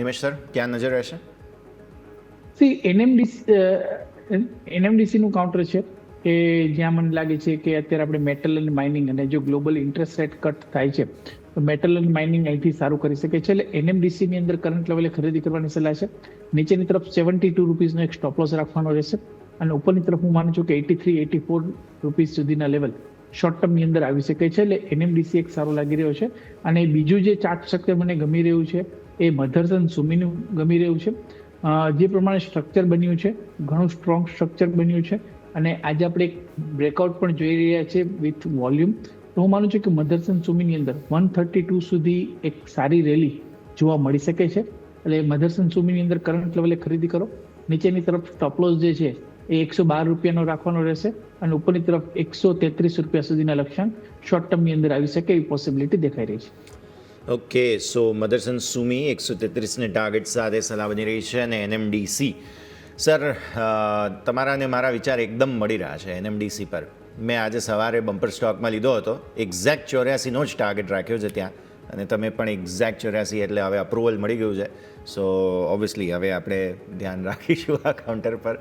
Nimesh sir ક્યાં નજર રહેશે સી એનએમડીસી એનએમડીસીનું કાઉન્ટર છે કે જ્યાં મને લાગે છે કે અત્યારે આપણે મેટલ અને માઇનિંગ અને જો ગ્લોબલ ઇન્ટરેસ્ટ રેટ કટ થાય છે, તો મેટલ અને માઇનિંગ અહીંથી સારું કરી શકે છે. એટલે એનએમડીસીની અંદર કરંટ લેવલે ખરીદી કરવાની સલાહ છે. નીચેની તરફ સેવન્ટી ટુ રૂપીઝનો એક સ્ટોપલોસ રાખવાનો રહેશે. અને ઉપરની તરફ હું માનું છું કે eighty three eighty four rupees સુધીના લેવલ શોર્ટ ટર્મની અંદર આવી શકે છે. એટલે એનએમડીસી એક સારો લાગી રહ્યો છે. અને બીજું જે ચાર્ટ સ્ટ્રક્ચર મને ગમી રહ્યું છે એ મધરસન સુમીનું ગમી રહ્યું છે. જે પ્રમાણે સ્ટ્રક્ચર બન્યું છે, ઘણું સ્ટ્રોંગ સ્ટ્રક્ચર બન્યું છે. અને આજે આપણે એક બ્રેકઆઉટ પણ જોઈ રહ્યા છે વિથ વોલ્યુમ તો હું માનું છું કે મધરસન સુમીની અંદર વન થર્ટી ટુ સુધી એક સારી રેલી જોવા મળી શકે છે. એટલે મધરસન સુમીની અંદર કરંટ લેવલે ખરીદી કરો. નીચેની તરફ સ્ટોપલોસ જે છે એ એકસો બાર રૂપિયાનો રાખવાનો રહેશે અને ઉપરની તરફ એકસો તેત્રીસ રૂપિયા સુધીના લક્ષ્યાંક શોર્ટ ટર્મની અંદર આવી શકે એવી પોસિબિલિટી દેખાઈ રહી છે. ઓકે સો મધરસન સુમી એકસો તેત્રીસને ટાર્ગેટ સાથે સલાહ બની રહી છે અને એનએમડીસી સર તમારા અને મારા વિચાર એકદમ મળી રહ્યા છે એનએમડીસી પર. મેં આજે સવારે બમ્પર સ્ટોકમાં લીધો હતો. એક્ઝેક્ટ ચોર્યાસીનો જ ટાર્ગેટ રાખ્યો છે ત્યાં. અને તમે પણ એક્ઝેક્ટ ચોર્યાસી એટલે હવે અપ્રુવલ મળી ગયું છે. સો ઓબ્વિયસલી હવે આપણે ધ્યાન રાખીશું આ કાઉન્ટર પર.